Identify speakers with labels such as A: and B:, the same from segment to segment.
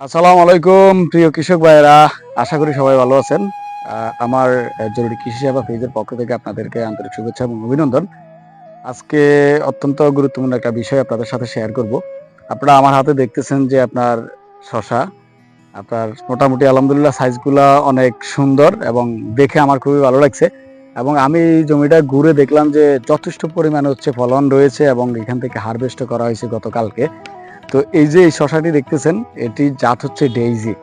A: আসসালামু আলাইকুম, প্রিয় কৃষক ভাইয়েরা। আশা করি সবাই ভালো আছেন। আমার জরুরি কৃষি সেবা পেজের পক্ষ থেকে আপনাদেরকে আন্তরিক শুভেচ্ছা এবং অভিনন্দন। আজকে অত্যন্ত গুরুত্বপূর্ণ একটা বিষয় আপনাদের সাথে শেয়ার করব। আপনারা আমার হাতে দেখতেছেন যে আপনার শশা, আপনার মোটামুটি আলহামদুলিল্লাহ সাইজগুলা অনেক সুন্দর এবং দেখে আমার খুবই ভালো লাগছে। এবং আমি জমিটা ঘুরে দেখলাম যে যথেষ্ট পরিমাণে হচ্ছে ফলন রয়েছে এবং এখান থেকে হারভেস্ট করা হয়েছে গতকালকে। তো এই যে এই শশাটি দেখতেছেন এটি জাত হচ্ছে ডেইজি।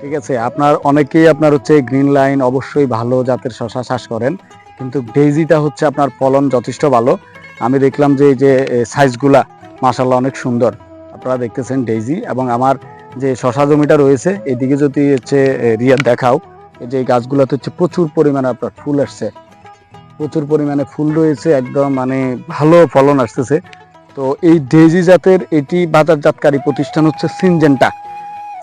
A: ঠিক আছে আপনার অনেকেই আপনার হচ্ছে গ্রিন লাইন অবশ্যই ভালো জাতের শশা চাষ করেন কিন্তু ডেইজিটা হচ্ছে আপনার ফলন যথেষ্ট ভালো। আমি দেখলাম যে এই যে সাইজগুলা মাসাল্লাহ অনেক সুন্দর। আপনারা দেখতেছেন ডেইজি এবং আমার যে শশা জমিটা রয়েছে এদিকে যদি হচ্ছে এ, রিয়া দেখাও এই যে গাছগুলোতে হচ্ছে প্রচুর পরিমাণে আপনার ফুল আসছে। প্রচুর পরিমাণে ফুল রয়েছে একদম মানে ভালো ফলন আসতেছে। তো এই ডেইজি জাতের এটি বাজারজাতকারী প্রতিষ্ঠান হচ্ছে সিনজেন্টা।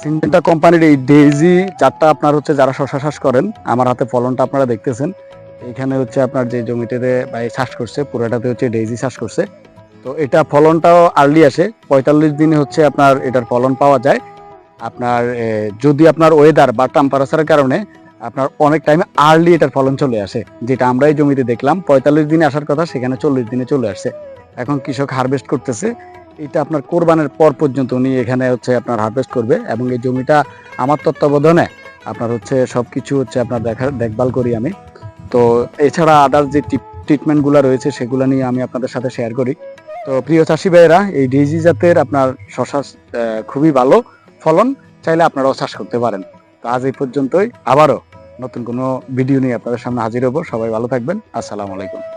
A: সিনজেন্টা কোম্পানির এই ডেইজি জাতটা আপনার হচ্ছে যারা শশা চাষ করেন, আমার হাতে ফলনটা আপনারা দেখতেছেন। এখানে হচ্ছে আপনার যে জমিটাতে বা চাষ করছে, পুরোটাতে হচ্ছে ডেইজি চাষ করছে। তো এটা ফলনটাও আর্লি আসে, পঁয়তাল্লিশ দিনে হচ্ছে আপনার এটার ফলন পাওয়া যায়। আপনার যদি আপনার ওয়েদার বা টেম্পারেচারের কারণে আপনার অনেক টাইমে আর্লি এটার ফলন চলে আসে। যেটা আমরা এই জমিতে দেখলাম, পঁয়তাল্লিশ দিনে আসার কথা, সেখানে চল্লিশ দিনে চলে আসছে এখন কৃষক হারভেস্ট করতেছে। এটা আপনার কোরবানের পর পর্যন্ত উনি এখানে হচ্ছে আপনার হারভেস্ট করবে এবং এই জমিটা আমার তত্ত্বাবধানে আপনার হচ্ছে সব কিছু হচ্ছে আপনার দেখা, দেখভাল করি আমি। তো এছাড়া আদার্স যে ট্রিটমেন্টগুলো রয়েছে সেগুলো নিয়ে আমি আপনাদের সাথে শেয়ার করি। তো প্রিয় চাষি ভাইয়েরা, এই ডিজি জাতের আপনার শশা খুবই ভালো ফলন, চাইলে আপনারাও চাষ করতে পারেন। তো আজ এই পর্যন্তই। আবারও নতুন কোনো ভিডিও নিয়ে আপনাদের সামনে হাজির হব। সবাই ভালো থাকবেন। আসসালামু আলাইকুম।